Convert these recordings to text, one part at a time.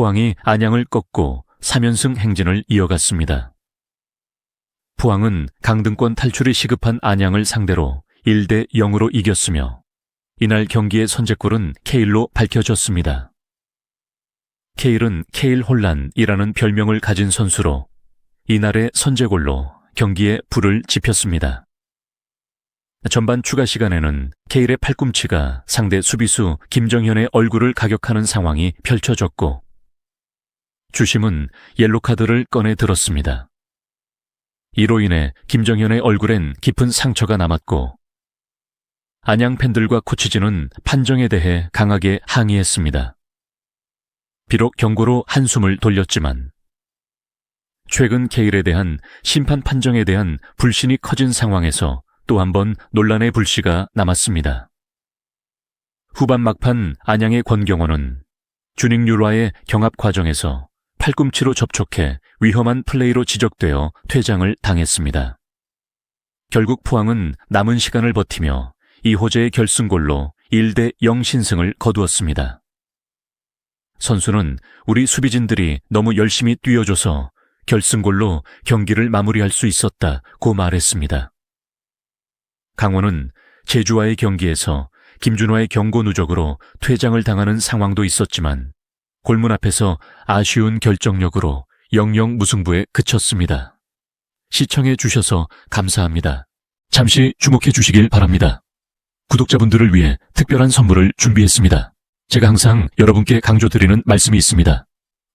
포항이 안양을 꺾고 3연승 행진을 이어갔습니다. 포항은 강등권 탈출이 시급한 안양을 상대로 1대 0으로 이겼으며 이날 경기의 선제골은 케일로 밝혀졌습니다. 케일은 케일 혼란이라는 별명을 가진 선수로 이날의 선제골로 경기에 불을 지폈습니다. 전반 추가 시간에는 케일의 팔꿈치가 상대 수비수 김정현의 얼굴을 가격하는 상황이 펼쳐졌고 주심은 옐로카드를 꺼내 들었습니다. 이로 인해 김정현의 얼굴엔 깊은 상처가 남았고 안양 팬들과 코치진은 판정에 대해 강하게 항의했습니다. 비록 경고로 한숨을 돌렸지만 최근 케일에 대한 심판 판정에 대한 불신이 커진 상황에서 또 한 번 논란의 불씨가 남았습니다. 후반 막판 안양의 권경원은 주닝유라의 경합 과정에서 팔꿈치로 접촉해 위험한 플레이로 지적되어 퇴장을 당했습니다. 결국 포항은 남은 시간을 버티며 이호재의 결승골로 1대 0 신승을 거두었습니다. 선수는 우리 수비진들이 너무 열심히 뛰어줘서 결승골로 경기를 마무리할 수 있었다고 말했습니다. 강원은 제주와의 경기에서 김준화의 경고 누적으로 퇴장을 당하는 상황도 있었지만 골문 앞에서 아쉬운 결정력으로 영영 무승부에 그쳤습니다. 시청해 주셔서 감사합니다. 잠시 주목해 주시길 바랍니다. 구독자분들을 위해 특별한 선물을 준비했습니다. 제가 항상 여러분께 강조드리는 말씀이 있습니다.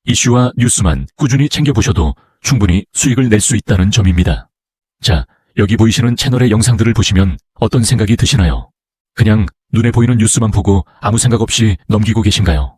이슈와 뉴스만 꾸준히 챙겨보셔도 충분히 수익을 낼 수 있다는 점입니다. 자, 여기 보이시는 채널의 영상들을 보시면 어떤 생각이 드시나요? 그냥 눈에 보이는 뉴스만 보고 아무 생각 없이 넘기고 계신가요?